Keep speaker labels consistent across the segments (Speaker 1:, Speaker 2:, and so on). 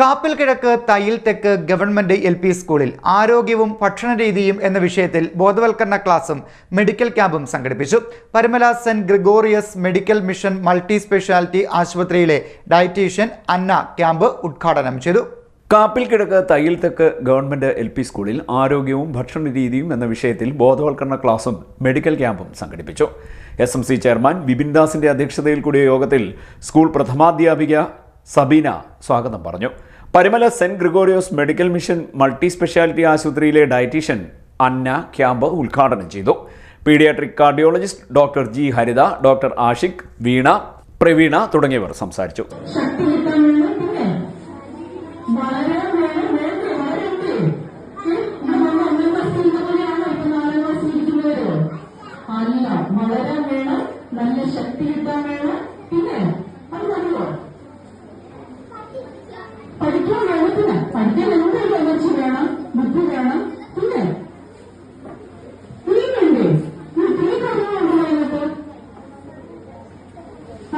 Speaker 1: കാപ്പിൽ കിഴക്ക് തയ്യിൽ തെക്ക് government L P സ്കൂളിൽ ആരോഗ്യവും ഭക്ഷണരീതിയും എന്ന വിഷയത്തിൽ ബോധവൽക്കരണ ക്ലാസും മെഡിക്കൽ ക്യാമ്പും സംഘടിപ്പിച്ചു. Parumala Saint Gregorios medical mission multi speciality ആശുപത്രിയിലെ ഡയറ്റീഷ്യൻ അന്ന ക്യാമ്പ് ഉദ്ഘാടനം ചെയ്തു.
Speaker 2: കാപ്പിൽ കിഴക്ക് തയ്യിൽ തെക്ക് ഗവൺമെന്റ് എൽ പി സ്കൂളിൽ ആരോഗ്യവും ഭക്ഷണ രീതിയും എന്ന വിഷയത്തിൽ ബോധവൽക്കരണ ക്ലാസും മെഡിക്കൽ ക്യാമ്പും സംഘടിപ്പിച്ചു. S M C chairman Bipin അധ്യക്ഷതയിൽ കൂടിയ യോഗത്തിൽ സ്കൂൾ പ്രഥമാധ്യാപിക സബീന സ്വാഗതം പറഞ്ഞു. Parumala Saint Gregorios medical mission multi speciality ആശുപത്രിയിലെ ഡയറ്റീഷ്യൻ അന്ന ക്യാമ്പ് ഉദ്ഘാടനം ചെയ്തു. Paediatric cardiologist doctor G Haritha doctor Ashiq Veena Praveena തുടങ്ങിയവർ സംസാരിച്ചു.
Speaker 3: നല്ല ശക്തി കിട്ടാൻ വേണം. പിന്നെ അത് മതിയോ പഠിക്കാൻ പിന്നെ പഠിക്കാൻ എന്തൊരു എനർജി വേണം? ബുദ്ധി വേണം. ഇല്ലേ? ഇനിയും വേണ്ടേ ഇത്രയും കാര്യങ്ങളുണ്ടല്ലോ അതിനകത്ത്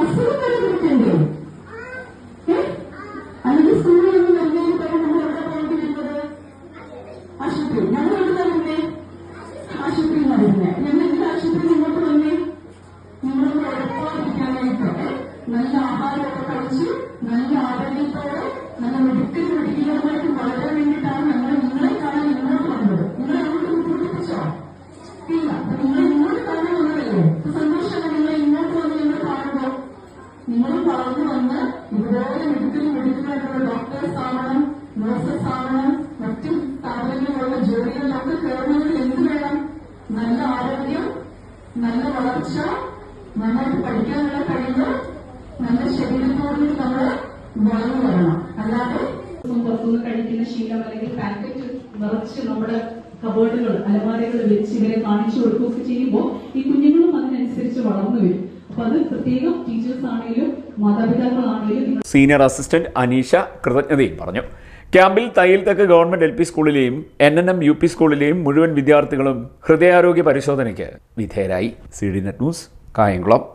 Speaker 3: അസുഖം വരെ കിട്ടണ്ടേ അല്ലെങ്കിൽ സ്കൂളിൽ നിന്ന് വരുന്നതിന് പകരം നമ്മൾ എവിടെ പോകേണ്ടിയിരുന്നത് ആശുപത്രി ഞങ്ങൾ എവിടെ വരുന്നേ? ആശുപത്രിയിൽ വരുന്നേ. ഞങ്ങൾ എല്ലാ ആശുപത്രിയിൽ ഇങ്ങോട്ട് വന്നേ? നിങ്ങളൊന്ന് ഉറപ്പാതിരിക്കാനായിട്ട് നല്ല ആഹാരമൊക്കെ നല്ല ആരോഗ്യത്തോടെ നല്ല മെഡിക്കൽ മെഡിക്കലുമായിട്ട് വളരാൻ വേണ്ടിയിട്ടാണ് ഞങ്ങൾ നിങ്ങളെ കാണാൻ വന്നത് നിങ്ങളെ അങ്ങോട്ട് ബുദ്ധിമുട്ടിപ്പിച്ചോ ഇല്ല. അപ്പൊ നിങ്ങൾ ഇങ്ങോട്ട് കാണാൻ വന്നതല്ലേ? സന്തോഷമാണ് നിങ്ങളെ ഇങ്ങോട്ട് വന്ന് നിങ്ങൾ കാണുമ്പോൾ? നിങ്ങൾ വളർന്നു വന്ന് ഇതുപോലെ മെഡിക്കൽ മെഡിക്കലായിട്ടുള്ള ഡോക്ടേഴ്സ് ആവണം നഴ്സസ് ആവണം മറ്റു സ്ഥാപനങ്ങളിലുള്ള ജോലികളിലൊക്കെ കയറുന്നതിൽ എന്ത് വേണം? നല്ല ആരോഗ്യം നല്ല വളർച്ച നന്നായിട്ട് പഠിക്കാനുള്ള കഴിവ് നല്ല ശരീരത്തോടുകൂടി നമ്മൾ വളർന്നു വരണം. അല്ലാതെ
Speaker 4: പുറത്തുനിന്ന് കഴിക്കുന്ന ശീലം അല്ലെങ്കിൽ പാക്കറ്റ് നിറച്ച് നമ്മുടെ കബോർഡുകൾ അലമാരകൾ വെച്ച് ഇവരെ കാണിച്ചു കൊടുക്കുകയൊക്കെ ചെയ്യുമ്പോൾ ഈ കുഞ്ഞുങ്ങളും അതിനനുസരിച്ച് വളർന്നു വരും.
Speaker 2: സീനിയർ അസിസ്റ്റന്റ് അനീഷ കൃതജ്ഞതയും പറഞ്ഞു. ക്യാമ്പിൽ തയ്യിൽ തെക്ക് government L P സ്കൂളിലെയും N N M U P സ്കൂളിലെയും മുഴുവൻ വിദ്യാർത്ഥികളും ഹൃദയാരോഗ്യ പരിശോധനയ്ക്ക് വിധേയരായി. C D net news Kayamkulam.